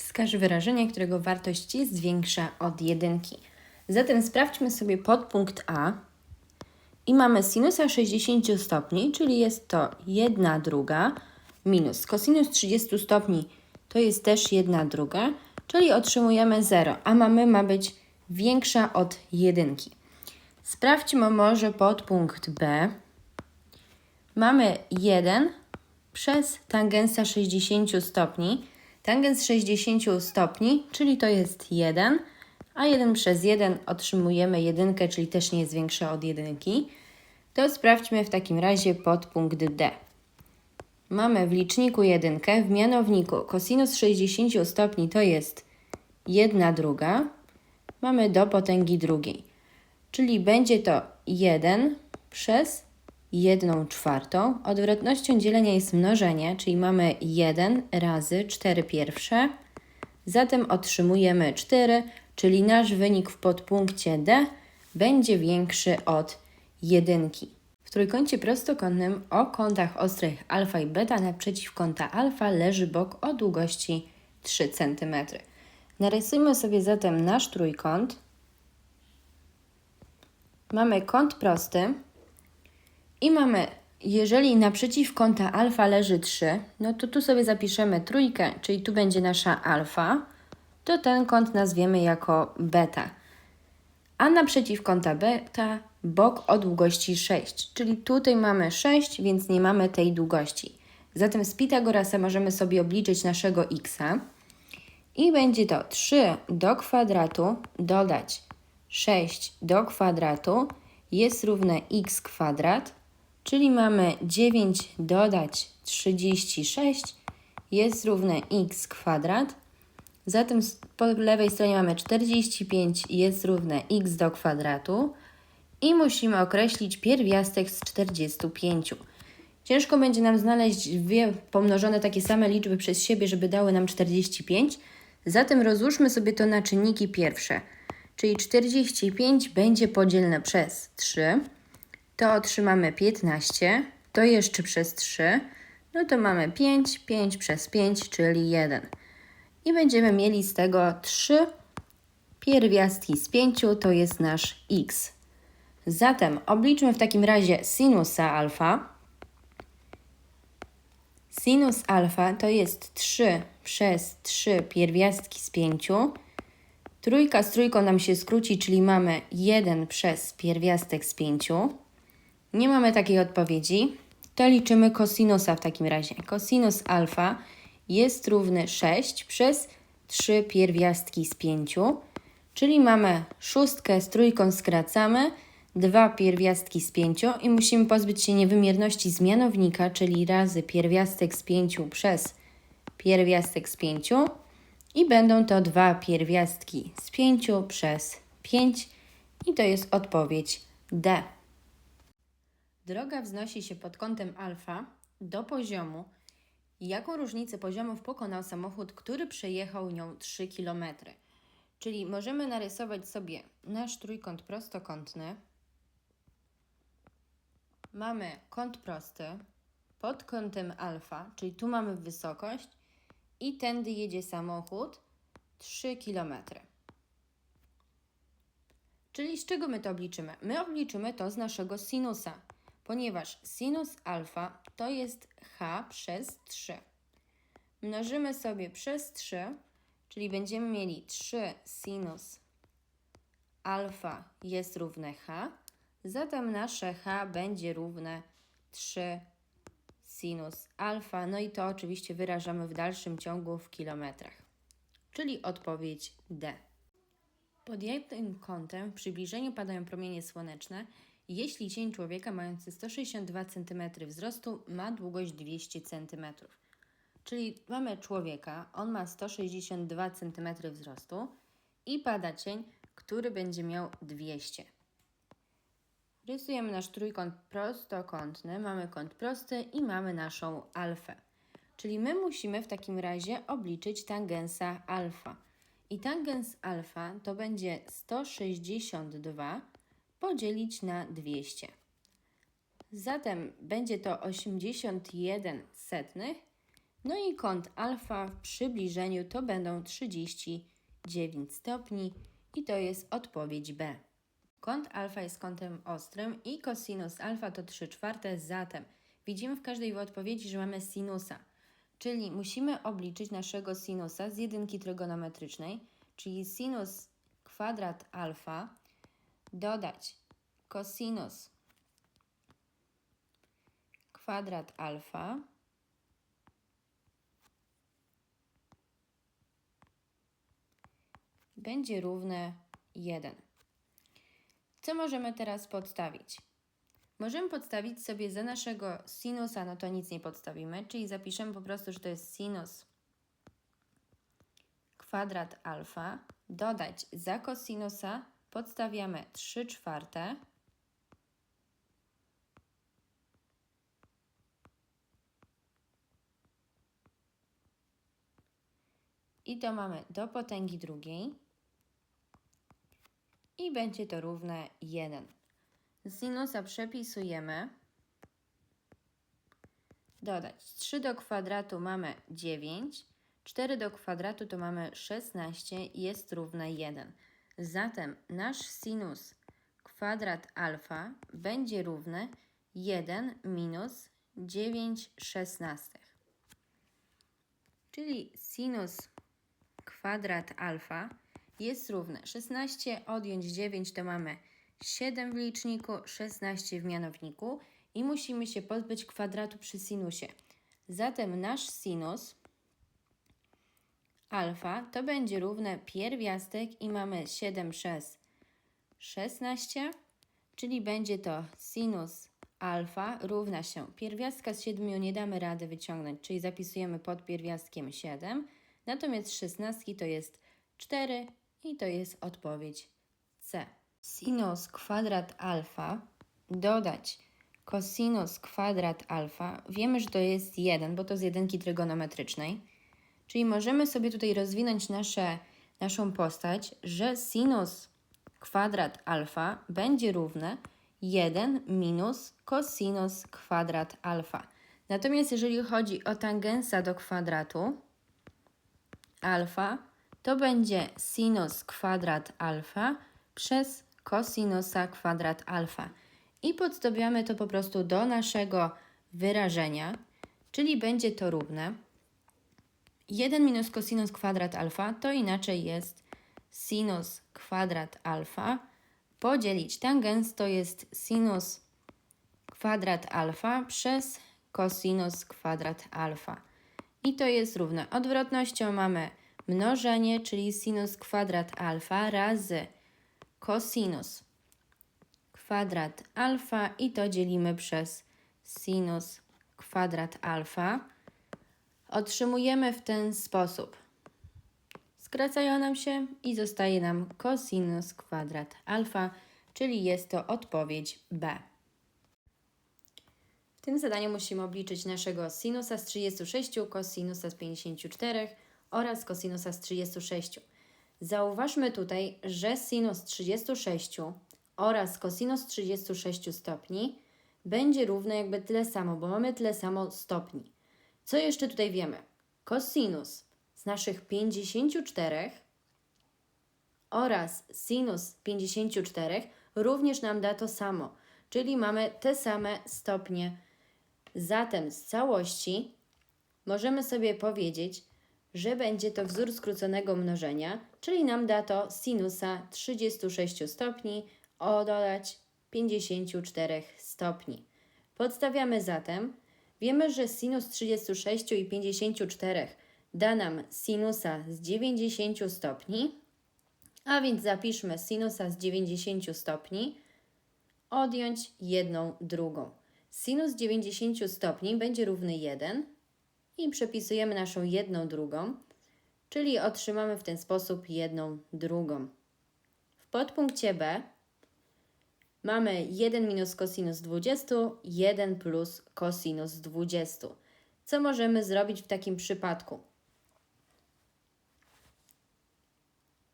Wskaż wyrażenie, którego wartość jest większa od jedynki. Zatem sprawdźmy sobie podpunkt A i mamy sinusa 60 stopni, czyli jest to 1 druga minus kosinus 30 stopni to jest też 1 druga, czyli otrzymujemy 0, a mamy ma być większa od jedynki. Sprawdźmy może podpunkt B. Mamy 1 przez tangensa 60 stopni. Tangens 60 stopni, czyli to jest 1, a 1 przez 1 otrzymujemy jedynkę, czyli też nie jest większa od jedynki. To sprawdźmy w takim razie podpunkt D. Mamy w liczniku jedynkę, w mianowniku kosinus 60 stopni to jest 1 druga. Mamy do potęgi drugiej, czyli będzie to 1 przez 1 czwartą. Odwrotnością dzielenia jest mnożenie, czyli mamy 1 razy 4 pierwsze. Zatem otrzymujemy 4, czyli nasz wynik w podpunkcie D będzie większy od jedynki. W trójkącie prostokątnym o kątach ostrych alfa i beta naprzeciw kąta alfa leży bok o długości 3 cm. Narysujmy sobie zatem nasz trójkąt. Mamy kąt prosty i mamy, jeżeli naprzeciw kąta alfa leży 3, no to tu sobie zapiszemy trójkę, czyli tu będzie nasza alfa, to ten kąt nazwiemy jako beta. A naprzeciw kąta beta bok o długości 6, czyli tutaj mamy 6, więc nie mamy tej długości. Zatem z Pitagorasa możemy sobie obliczyć naszego x i będzie to 3 do kwadratu dodać 6 do kwadratu jest równe x kwadrat, czyli mamy 9 dodać 36 jest równe x kwadrat. Zatem po lewej stronie mamy 45 jest równe x do kwadratu i musimy określić pierwiastek z 45. Ciężko będzie nam znaleźć dwie pomnożone takie same liczby przez siebie, żeby dały nam 45. Zatem rozłóżmy sobie to na czynniki pierwsze. Czyli 45 będzie podzielne przez 3. To otrzymamy 15. To jeszcze przez 3. No to mamy 5. 5 przez 5, czyli 1. I będziemy mieli z tego 3 pierwiastki z 5, to jest nasz x. Zatem obliczmy w takim razie sinusa alfa. Sinus alfa to jest 3 przez 3 pierwiastki z 5. Trójka z trójką nam się skróci, czyli mamy 1 przez pierwiastek z 5. Nie mamy takiej odpowiedzi. To liczymy kosinusa w takim razie. Kosinus alfa jest równy 6 przez 3 pierwiastki z 5. Czyli mamy szóstkę z trójką skracamy, dwa pierwiastki z 5 i musimy pozbyć się niewymierności z mianownika, czyli razy pierwiastek z 5 przez pierwiastek z 5 i będą to dwa pierwiastki z 5 przez 5 i to jest odpowiedź D. Droga wznosi się pod kątem alfa do poziomu. Jaką różnicę poziomów pokonał samochód, który przejechał nią 3 km? Czyli możemy narysować sobie nasz trójkąt prostokątny. Mamy kąt prosty pod kątem alfa, czyli tu mamy wysokość i tędy jedzie samochód 3 km. Czyli z czego my to obliczymy? My obliczymy to z naszego sinusa, ponieważ sinus alfa to jest h przez 3. Mnożymy sobie przez 3, czyli będziemy mieli 3 sinus alfa jest równe h, zatem nasze h będzie równe 3 sinus alfa, no i to oczywiście wyrażamy w dalszym ciągu w kilometrach, czyli odpowiedź D. Pod jakim kątem w przybliżeniu padają promienie słoneczne, jeśli cień człowieka mający 162 cm wzrostu ma długość 200 cm? Czyli mamy człowieka, on ma 162 cm wzrostu i pada cień, który będzie miał 200 Rysujemy nasz trójkąt prostokątny, mamy kąt prosty i mamy naszą alfę. Czyli my musimy w takim razie obliczyć tangensa alfa. I tangens alfa to będzie 162 podzielić na 200. Zatem będzie to 81 setnych No i kąt alfa w przybliżeniu to będą 39 stopni i to jest odpowiedź B. Kąt alfa jest kątem ostrym i cosinus alfa to 3 czwarte, zatem widzimy w każdej odpowiedzi, że mamy sinusa, czyli musimy obliczyć naszego sinusa z jedynki trygonometrycznej, czyli sinus kwadrat alfa dodać cosinus kwadrat alfa będzie równe 1. Co możemy teraz podstawić? Możemy podstawić sobie za naszego sinusa, no to nic nie podstawimy, czyli zapiszemy po prostu, że to jest sinus kwadrat alfa, dodać za kosinusa podstawiamy 3 czwarte i to mamy do potęgi drugiej i będzie to równe 1. Sinusa przepisujemy. Dodać 3 do kwadratu mamy 9, 4 do kwadratu to mamy 16 i jest równe 1. Zatem nasz sinus kwadrat alfa będzie równy 1 minus 9 szesnastych. Czyli sinus kwadrat alfa jest równe 16 odjąć 9 to mamy 7 w liczniku, 16 w mianowniku i musimy się pozbyć kwadratu przy sinusie. Zatem nasz sinus alfa to będzie równe pierwiastek i mamy 7 przez 16, czyli będzie to sinus alfa równa się pierwiastka z 7 nie damy rady wyciągnąć, czyli zapisujemy pod pierwiastkiem 7, natomiast 16 to jest 4 i to jest odpowiedź C. Sinus kwadrat alfa dodać cosinus kwadrat alfa. Wiemy, że to jest 1, bo to z jedynki trygonometrycznej. Czyli możemy sobie tutaj rozwinąć nasze, naszą postać, że sinus kwadrat alfa będzie równe 1 minus cosinus kwadrat alfa. Natomiast jeżeli chodzi o tangensa do kwadratu alfa, to będzie sinus kwadrat alfa przez kosinusa kwadrat alfa. I podstawiamy to po prostu do naszego wyrażenia, czyli będzie to równe 1 minus cosinus kwadrat alfa to inaczej jest sinus kwadrat alfa podzielić tangens to jest sinus kwadrat alfa przez cosinus kwadrat alfa. I to jest równe. Odwrotnością mamy mnożenie, czyli sinus kwadrat alfa razy cosinus kwadrat alfa i to dzielimy przez sinus kwadrat alfa. Otrzymujemy w ten sposób. Skracają nam się i zostaje nam cosinus kwadrat alfa, czyli jest to odpowiedź B. W tym zadaniu musimy obliczyć naszego sinusa z 36, kosinusa z 54 oraz kosinusa z 36. Zauważmy tutaj, że sinus 36 oraz kosinus 36 stopni będzie równe jakby tyle samo, bo mamy tyle samo stopni. Co jeszcze tutaj wiemy? Kosinus z naszych 54 oraz sinus 54 również nam da to samo, czyli mamy te same stopnie. Zatem z całości możemy sobie powiedzieć, że będzie to wzór skróconego mnożenia, czyli nam da to sinusa 36 stopni dodać 54 stopni. Podstawiamy zatem. Wiemy, że sinus 36 i 54 da nam sinusa z 90 stopni, a więc zapiszmy sinusa z 90 stopni, odjąć jedną drugą. Sinus 90 stopni będzie równy 1 i przepisujemy naszą jedną drugą, czyli otrzymamy w ten sposób jedną drugą. W podpunkcie B mamy 1 minus cosinus 20, 1 plus cosinus 20. Co możemy zrobić w takim przypadku?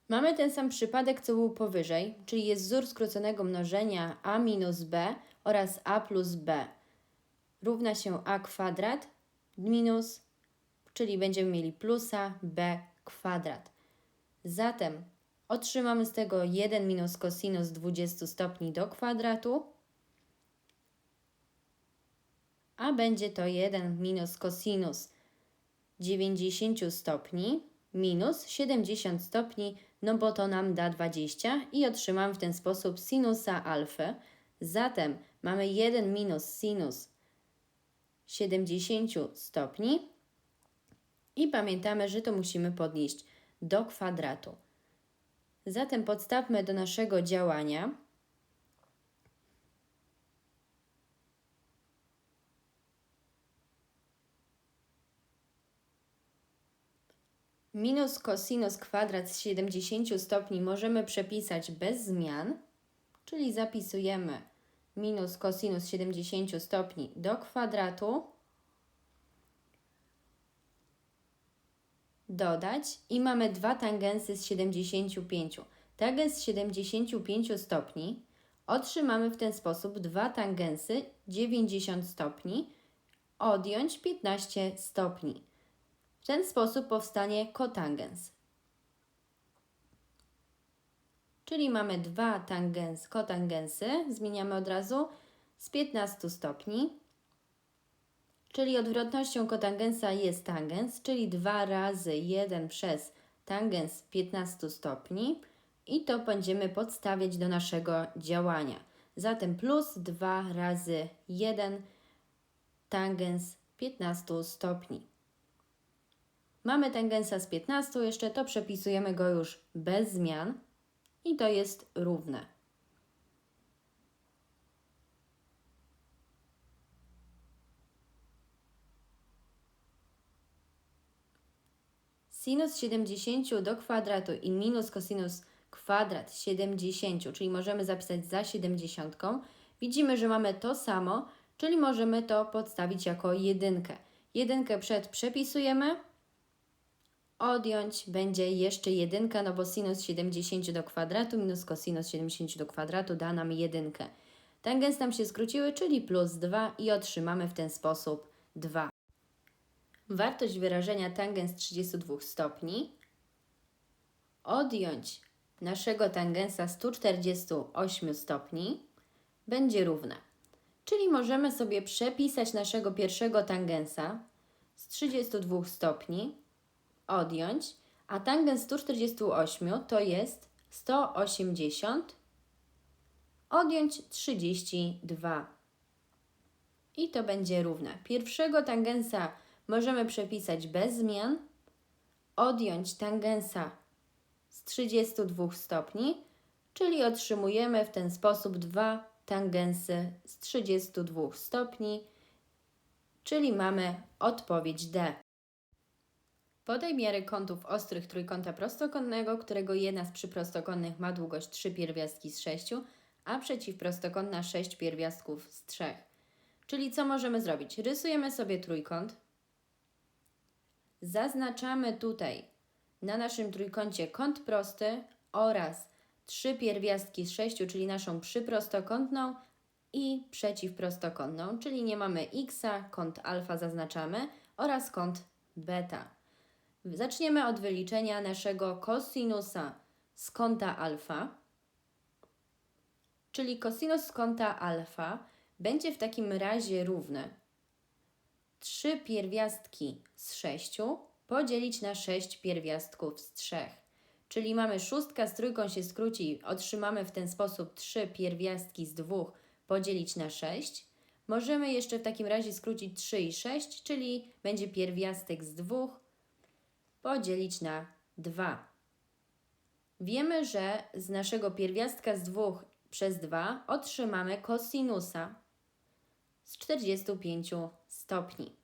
Mamy ten sam przypadek, co był powyżej, czyli jest wzór skróconego mnożenia a minus b oraz a plus b równa się a kwadrat minus czyli będziemy mieli plusa b kwadrat. Zatem otrzymamy z tego 1 minus cosinus 20 stopni do kwadratu, a będzie to 1 minus cosinus 90 stopni minus 70 stopni, no bo to nam da 20 i otrzymamy w ten sposób sinusa alfy. Zatem mamy 1 minus sinus 70 stopni i pamiętamy, że to musimy podnieść do kwadratu. Zatem podstawmy do naszego działania. Minus cosinus kwadrat z 70 stopni możemy przepisać bez zmian, czyli zapisujemy minus cosinus 70 stopni do kwadratu, dodać i mamy dwa tangensy z 75. Tangens 75 stopni otrzymamy w ten sposób dwa tangensy 90 stopni, odjąć 15 stopni. W ten sposób powstanie kotangens. Czyli mamy dwa tangens, kotangensy, zmieniamy od razu z 15 stopni, czyli odwrotnością kotangensa jest tangens, czyli 2 razy 1 przez tangens 15 stopni i to będziemy podstawiać do naszego działania. Zatem plus 2 razy 1 tangens 15 stopni. Mamy tangensa z 15, jeszcze to przepisujemy go już bez zmian i to jest równe. Sinus 70 do kwadratu i minus cosinus kwadrat 70, czyli możemy zapisać za 70. Widzimy, że mamy to samo, czyli możemy to podstawić jako jedynkę. Jedynkę przed przepisujemy, odjąć będzie jeszcze jedynka, no bo sinus 70 do kwadratu minus cosinus 70 do kwadratu da nam jedynkę. Tangens nam się skróciły, czyli plus 2 i otrzymamy w ten sposób 2. Wartość wyrażenia tangens 32 stopni odjąć naszego tangensa 148 stopni będzie równa. Czyli możemy sobie przepisać naszego pierwszego tangensa z 32 stopni odjąć, a tangens 148 to jest 180 odjąć 32. I to będzie równe. Pierwszego tangensa możemy przepisać bez zmian, odjąć tangensa z 32 stopni, czyli otrzymujemy w ten sposób dwa tangensy z 32 stopni, czyli mamy odpowiedź D. Podaj miary kątów ostrych trójkąta prostokątnego, którego jedna z przyprostokątnych ma długość 3 pierwiastki z 6, a przeciwprostokątna 6 pierwiastków z 3. Czyli co możemy zrobić? Rysujemy sobie trójkąt. Zaznaczamy tutaj na naszym trójkącie kąt prosty oraz trzy pierwiastki z 6, czyli naszą przyprostokątną i przeciwprostokątną, czyli nie mamy x, kąt alfa zaznaczamy oraz kąt beta. Zaczniemy od wyliczenia naszego kosinusa z kąta alfa, czyli kosinus z kąta alfa będzie w takim razie równy 3 pierwiastki z 6 podzielić na 6 pierwiastków z 3. Czyli mamy szóstka z trójką się skróci, otrzymamy w ten sposób 3 pierwiastki z 2 podzielić na 6. Możemy jeszcze w takim razie skrócić 3 i 6, czyli będzie pierwiastek z 2 podzielić na 2. Wiemy, że z naszego pierwiastka z 2 przez 2 otrzymamy kosinusa z 45 stopni.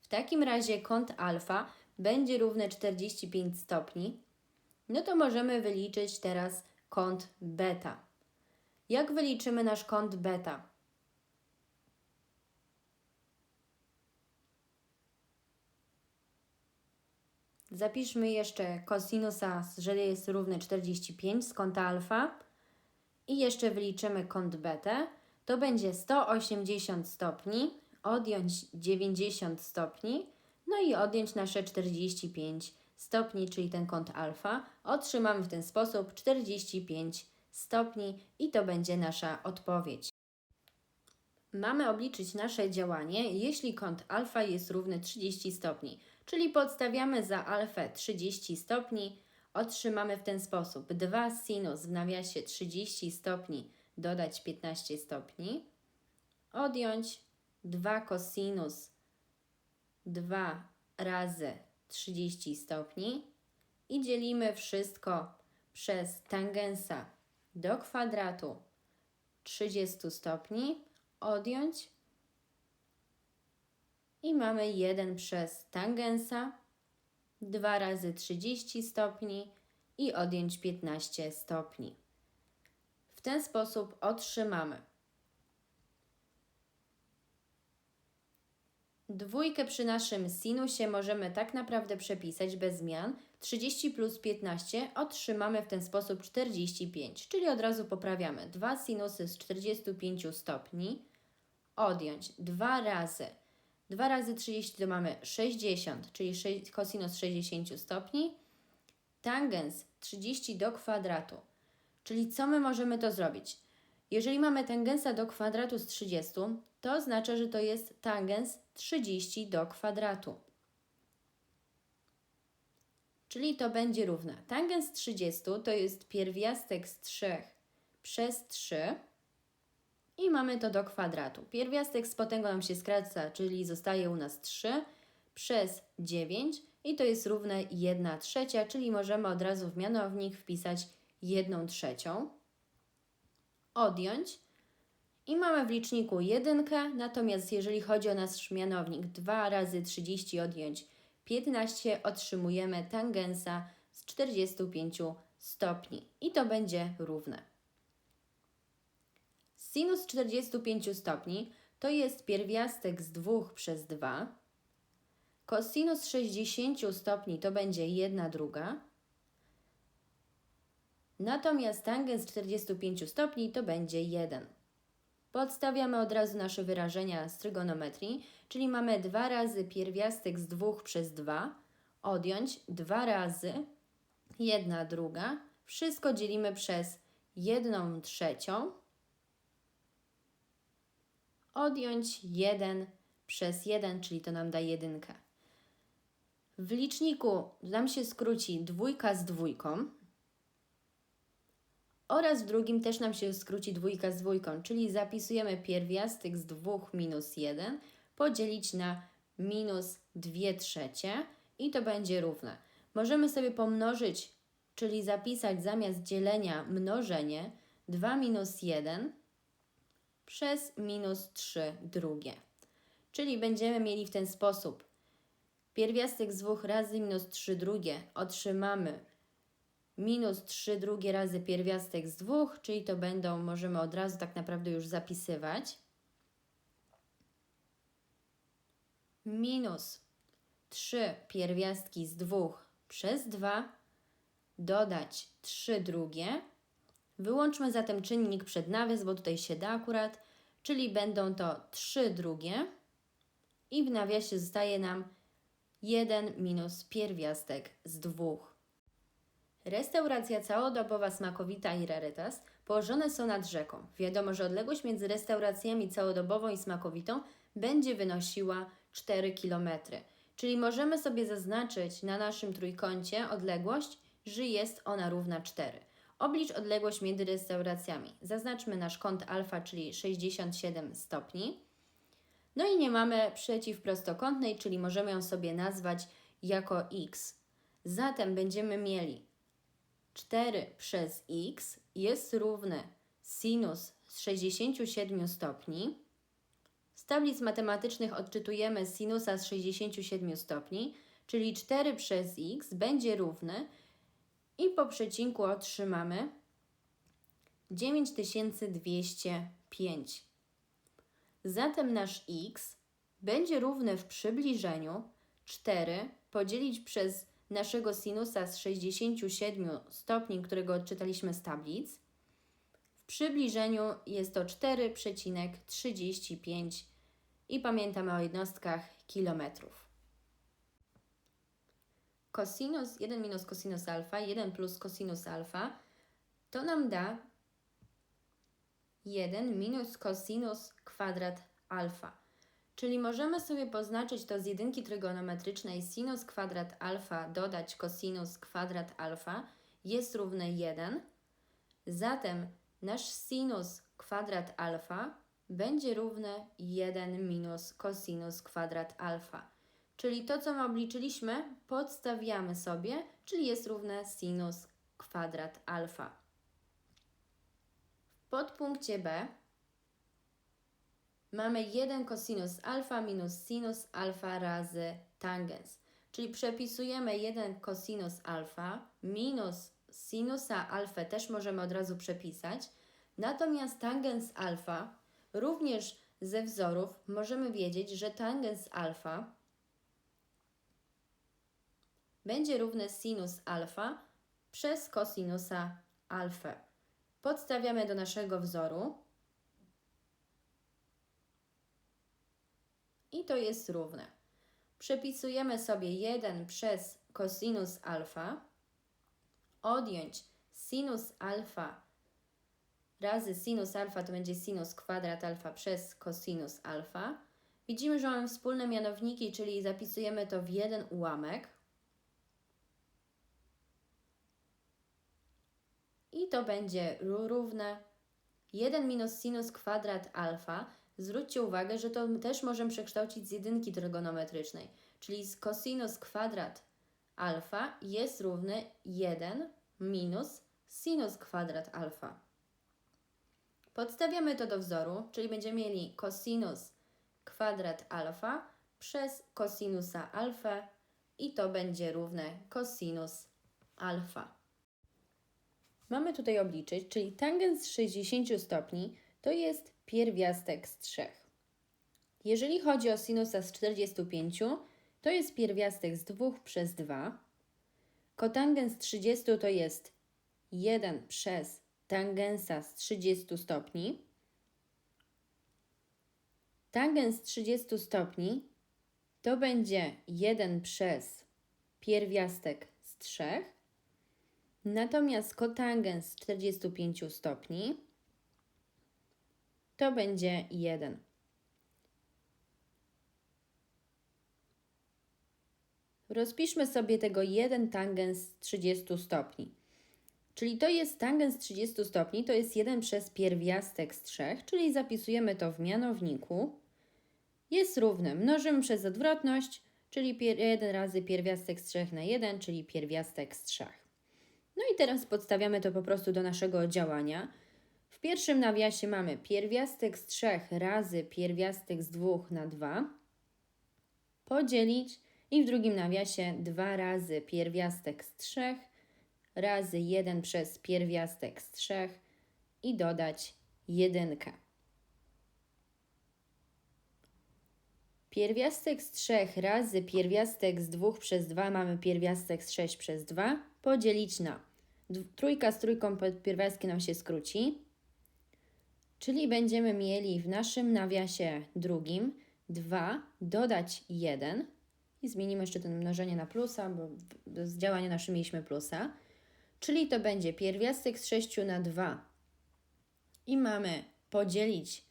W takim razie kąt alfa będzie równy 45 stopni. No to możemy wyliczyć teraz kąt beta. Jak wyliczymy nasz kąt beta? Zapiszmy jeszcze kosinusa, że jest równy 45 z kąta alfa i jeszcze wyliczymy kąt betę. To będzie 180 stopni odjąć 90 stopni, no i odjąć nasze 45 stopni, czyli ten kąt alfa. Otrzymamy w ten sposób 45 stopni i to będzie nasza odpowiedź. Mamy obliczyć nasze działanie, jeśli kąt alfa jest równy 30 stopni, czyli podstawiamy za alfę 30 stopni, otrzymamy w ten sposób 2 sinus w nawiasie 30 stopni dodać 15 stopni, odjąć 2 cosinus 2 razy 30 stopni i dzielimy wszystko przez tangensa do kwadratu 30 stopni, odjąć i mamy 1 przez tangensa 2 razy 30 stopni i odjąć 15 stopni. Ten sposób otrzymamy Dwójkę przy naszym sinusie możemy tak naprawdę przepisać bez zmian. 30 plus 15 otrzymamy w ten sposób 45, czyli od razu poprawiamy. Dwa sinusy z 45 stopni odjąć 2 razy 2 razy 30 to mamy 60, czyli 6, cosinus 60 stopni. Tangens 30 do kwadratu. Czyli co my możemy to zrobić? Jeżeli mamy tangensa do kwadratu z 30, to oznacza, że to jest tangens 30 do kwadratu. Czyli to będzie równe. Tangens 30 to jest pierwiastek z 3 przez 3 i mamy to do kwadratu. Pierwiastek z potęgą nam się skraca, czyli zostaje u nas 3 przez 9 i to jest równe 1 trzecia, czyli możemy od razu w mianownik wpisać 1 trzecią odjąć i mamy w liczniku jedynkę, natomiast jeżeli chodzi o nasz mianownik 2 razy 30 odjąć 15, otrzymujemy tangensa z 45 stopni i to będzie równe. Sinus 45 stopni to jest pierwiastek z 2 przez 2. Kosinus 60 stopni to będzie 1 druga. Natomiast tangens 45 stopni to będzie 1. Podstawiamy od razu nasze wyrażenia z trygonometrii, czyli mamy 2 razy pierwiastek z 2 przez 2, odjąć 2 razy 1 druga, wszystko dzielimy przez 1 trzecią, odjąć 1 przez 1, czyli to nam da jedynkę. W liczniku nam się skróci dwójka z dwójką, oraz w drugim też nam się skróci dwójka z dwójką, czyli zapisujemy pierwiastek z 2 minus 1 podzielić na minus 2 trzecie i to będzie równe. Możemy sobie pomnożyć, czyli zapisać zamiast dzielenia mnożenie 2 minus 1 przez minus 3 drugie. Czyli będziemy mieli w ten sposób pierwiastek z 2 razy minus 3 drugie otrzymamy minus 3 drugie razy pierwiastek z 2, czyli to będą, możemy od razu tak naprawdę już zapisywać. Minus 3 pierwiastki z 2 przez 2, dodać 3 drugie. Wyłączmy zatem czynnik przed nawias, bo tutaj się da akurat, czyli będą to 3 drugie i w nawiasie zostaje nam 1 minus pierwiastek z 2. Restauracja całodobowa Smakowita i Rarytas położone są nad rzeką. Wiadomo, że odległość między restauracjami całodobową i Smakowitą będzie wynosiła 4 km. Czyli możemy sobie zaznaczyć na naszym trójkącie odległość, że jest ona równa 4. Oblicz odległość między restauracjami. Zaznaczmy nasz kąt alfa, czyli 67 stopni. No i nie mamy przeciwprostokątnej, czyli możemy ją sobie nazwać jako x. Zatem będziemy mieli 4 przez x jest równe sinus z 67 stopni. Z tablic matematycznych odczytujemy sinusa z 67 stopni, czyli 4 przez x będzie równe i po przecinku otrzymamy 9205. Zatem nasz x będzie równy w przybliżeniu 4 podzielić przez naszego sinusa z 67 stopni, którego odczytaliśmy z tablic. W przybliżeniu jest to 4,35 i pamiętamy o jednostkach kilometrów. Cosinus 1 minus cosinus alfa, 1 plus cosinus alfa, to nam da 1 minus cosinus kwadrat alfa. Czyli możemy sobie poznaczyć to z jedynki trygonometrycznej sinus kwadrat alfa dodać cosinus kwadrat alfa jest równe 1. Zatem nasz sinus kwadrat alfa będzie równe 1 minus cosinus kwadrat alfa. Czyli to, co my obliczyliśmy, podstawiamy sobie, czyli jest równe sinus kwadrat alfa. W podpunkcie B mamy 1 cosinus alfa minus sinus alfa razy tangens. Czyli przepisujemy 1 cosinus alfa minus sinusa alfa też możemy od razu przepisać. Natomiast tangens alfa, również ze wzorów możemy wiedzieć, że tangens alfa będzie równe sinus alfa przez kosinusa alfa. Podstawiamy do naszego wzoru i to jest równe. Przepisujemy sobie 1 przez kosinus alfa, odjąć sinus alfa razy sinus alfa to będzie sinus kwadrat alfa przez kosinus alfa. Widzimy, że mamy wspólne mianowniki, czyli zapisujemy to w jeden ułamek. I to będzie równe 1 minus sinus kwadrat alfa. Zwróćcie uwagę, że to też możemy przekształcić z jedynki trygonometrycznej, czyli z cosinus kwadrat alfa jest równy 1 minus sinus kwadrat alfa. Podstawiamy to do wzoru, czyli będziemy mieli cosinus kwadrat alfa przez kosinusa alfa i to będzie równe cosinus alfa. Mamy tutaj obliczyć, czyli tangens 60 stopni to jest pierwiastek z 3. Jeżeli chodzi o sinusa z 45, to jest pierwiastek z 2 przez 2. Kotangens 30 to jest 1 przez tangensa z 30 stopni. Tangens 30 stopni to będzie 1 przez pierwiastek z 3. Natomiast kotangens 45 stopni to będzie 1. Rozpiszmy sobie tego 1 tangens 30 stopni. Czyli to jest tangens 30 stopni, to jest 1 przez pierwiastek z 3, czyli zapisujemy to w mianowniku. Jest równe, mnożymy przez odwrotność, czyli 1 razy pierwiastek z 3 na 1, czyli pierwiastek z 3. No i teraz podstawiamy to po prostu do naszego działania. Pierwszym nawiasie mamy pierwiastek z 3 razy pierwiastek z 2 na 2 podzielić i w drugim nawiasie 2 razy pierwiastek z 3 razy 1 przez pierwiastek z 3 i dodać jedynkę. Pierwiastek z 3 razy pierwiastek z 2 przez 2 mamy pierwiastek z 6 przez 2 podzielić na trójka z trójką pierwiastki nam się skróci, czyli będziemy mieli w naszym nawiasie drugim 2 dodać 1 i zmienimy jeszcze ten mnożenie na plusa, bo z działania naszym mieliśmy plusa, czyli to będzie pierwiastek z 6 na 2 i mamy podzielić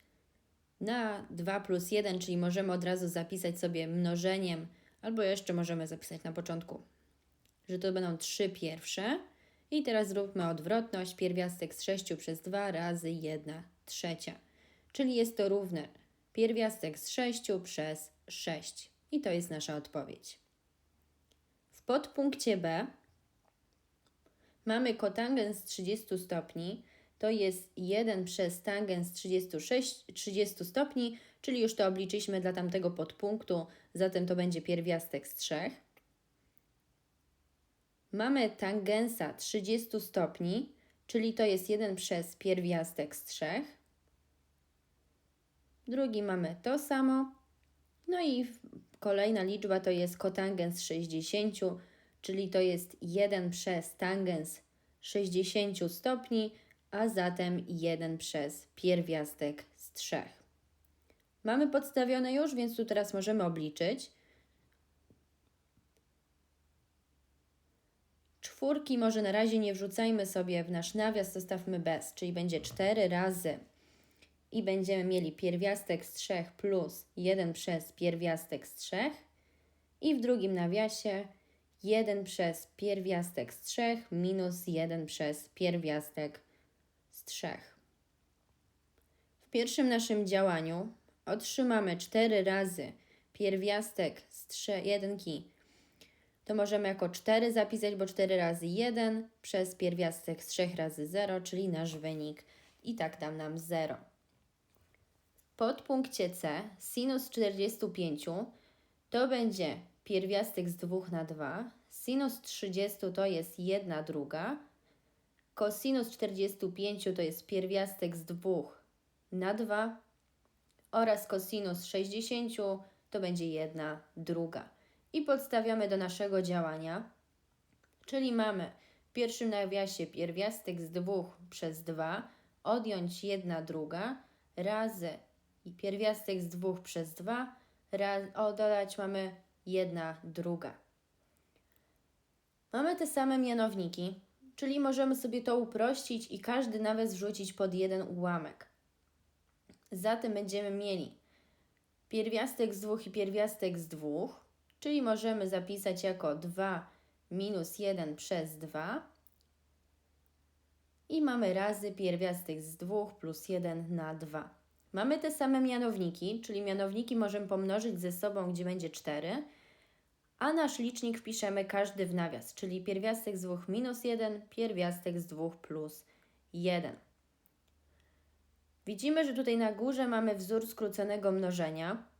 na 2 plus 1, czyli możemy od razu zapisać sobie mnożeniem, albo jeszcze możemy zapisać na początku, że to będą 3 pierwsze. I teraz zróbmy odwrotność, pierwiastek z 6 przez 2 razy 1 trzecia, czyli jest to równe pierwiastek z 6 przez 6. I to jest nasza odpowiedź. W podpunkcie B mamy kotangens 30 stopni, to jest 1 przez tangens 36, 30 stopni, czyli już to obliczyliśmy dla tamtego podpunktu, zatem to będzie pierwiastek z 3. Mamy tangensa 30 stopni, czyli to jest 1 przez pierwiastek z 3. Drugi mamy to samo. No i kolejna liczba to jest kotangens 60, czyli to jest 1 przez tangens 60 stopni, a zatem 1 przez pierwiastek z 3. Mamy podstawione już, więc tu teraz możemy obliczyć. Czwórki może na razie nie wrzucajmy sobie w nasz nawias, zostawmy bez, czyli będzie 4 razy i będziemy mieli pierwiastek z 3 plus 1 przez pierwiastek z 3 i w drugim nawiasie 1 przez pierwiastek z 3 minus 1 przez pierwiastek z 3. W pierwszym naszym działaniu otrzymamy 4 razy pierwiastek z 3 jedynki. To możemy jako 4 zapisać, bo 4 razy 1 przez pierwiastek z 3 razy 0, czyli nasz wynik. I tak dam nam 0. W podpunkcie C sinus 45 to będzie pierwiastek z 2 na 2. Sinus 30 to jest 1 druga. Kosinus 45 to jest pierwiastek z 2 na 2 oraz kosinus 60 to będzie 1 druga. I podstawiamy do naszego działania, czyli mamy w pierwszym nawiasie pierwiastek z 2 przez 2, odjąć 1 druga, razy pierwiastek z 2 przez 2, raz, o, dodać mamy 1 druga. Mamy te same mianowniki, czyli możemy sobie to uprościć i każdy nawias wrzucić pod jeden ułamek. Zatem będziemy mieli pierwiastek z 2 i pierwiastek z 2, czyli możemy zapisać jako 2 minus 1 przez 2 i mamy razy pierwiastek z 2 plus 1 na 2. Mamy te same mianowniki, czyli mianowniki możemy pomnożyć ze sobą, gdzie będzie 4, a nasz licznik wpiszemy każdy w nawias, czyli pierwiastek z 2 minus 1, pierwiastek z 2 plus 1. Widzimy, że tutaj na górze mamy wzór skróconego mnożenia.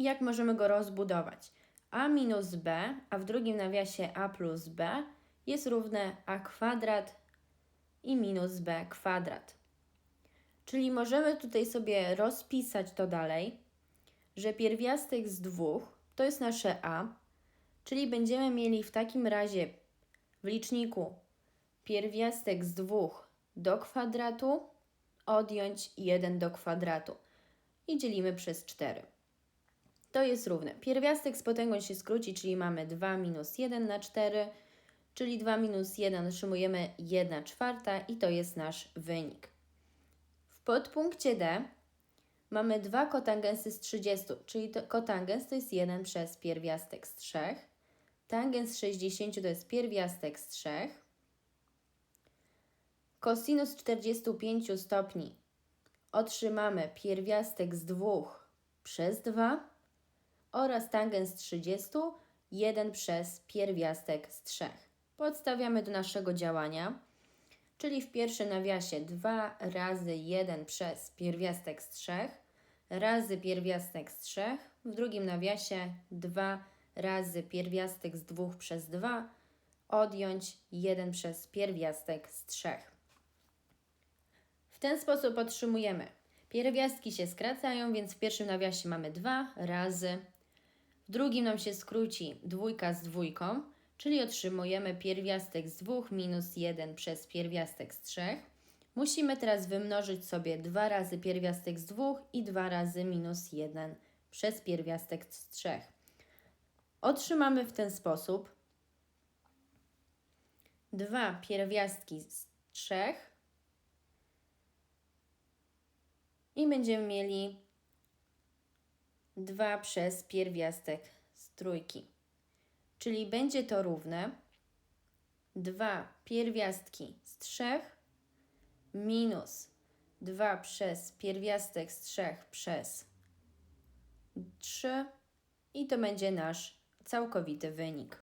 I jak możemy go rozbudować? a minus b, a w drugim nawiasie a plus b jest równe a kwadrat i minus b kwadrat. Czyli możemy tutaj sobie rozpisać to dalej, że pierwiastek z dwóch to jest nasze a, czyli będziemy mieli w takim razie w liczniku pierwiastek z dwóch do kwadratu odjąć 1 do kwadratu i dzielimy przez 4. To jest równe. Pierwiastek z potęgą się skróci, czyli mamy 2 minus 1 na 4, czyli 2 minus 1 otrzymujemy 1 czwarta i to jest nasz wynik. W podpunkcie D mamy 2 kotangensy z 30, czyli to, kotangens to jest 1 przez pierwiastek z 3. Tangens 60 to jest pierwiastek z 3. Kosinus 45 stopni otrzymamy pierwiastek z 2 przez 2 oraz tangens 30 1 przez pierwiastek z 3. Podstawiamy do naszego działania, czyli w pierwszym nawiasie 2 razy 1 przez pierwiastek z 3 razy pierwiastek z 3, w drugim nawiasie 2 razy pierwiastek z 2 przez 2 odjąć 1 przez pierwiastek z 3. W ten sposób otrzymujemy pierwiastki się skracają, więc w pierwszym nawiasie mamy 2 razy drugim nam się skróci dwójka z dwójką, czyli otrzymujemy pierwiastek z 2 minus 1 przez pierwiastek z 3. Musimy teraz wymnożyć sobie 2 razy pierwiastek z 2 i 2 razy minus 1 przez pierwiastek z 3. Otrzymamy w ten sposób 2 pierwiastki z 3 i będziemy mieli 2 przez pierwiastek z trójki. Czyli będzie to równe 2 pierwiastki z 3 minus 2 przez pierwiastek z 3 przez 3 i to będzie nasz całkowity wynik.